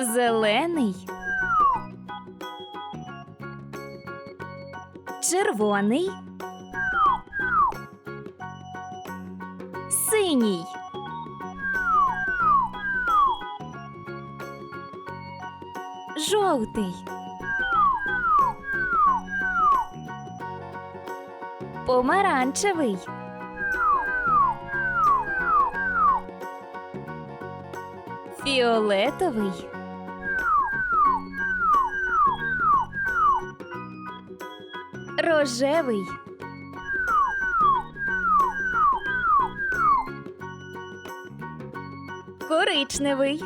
Зелений. Червоний. Синій. Жовтий. Помаранчевий. Фіолетовий. Рожевий. Коричневий.